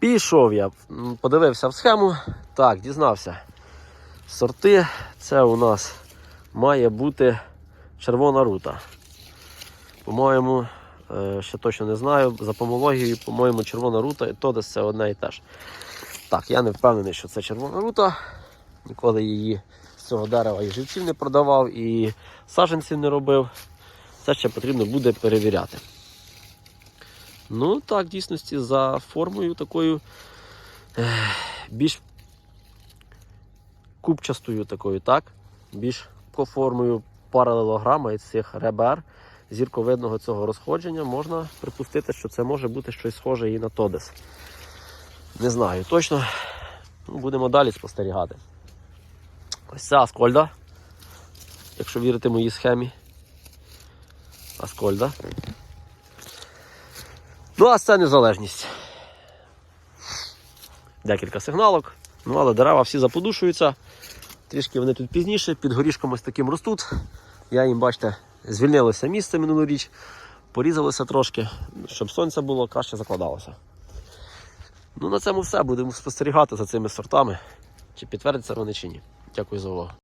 Пішов я, подивився в схему. Так, дізнався. Сорти. Це у нас має бути червона рута. По-моєму, е, ще точно не знаю. За помологією, по-моєму, червона рута і Тодес це одне і те ж. Так, я не впевнений, що це червона рута. Ніколи її з цього дерева і живців не продавав, і саджанців не робив. Це ще потрібно буде перевіряти. Ну, так, в дійсності, за формою такою більш купчастою такою, так? Більш по формою паралелограма і цих ребер зірковидного цього розходження можна припустити, що це може бути щось схоже і на Тодес. Не знаю точно. Ну, будемо далі спостерігати. Ось це Аскольда. Якщо вірити моїй схемі. Аскольда. Ну, а це незалежність. Декілька сигналок. Ну, але дерева всі заподушуються. Трішки вони тут пізніше, під горішком ось таким ростуть. Я їм, бачите, звільнилося місце минулоріч, порізалося трошки, щоб сонце було, краще закладалося. Ну, на цьому все. Будемо спостерігати за цими сортами, чи підтвердяться вони чи ні. Дякую за увагу.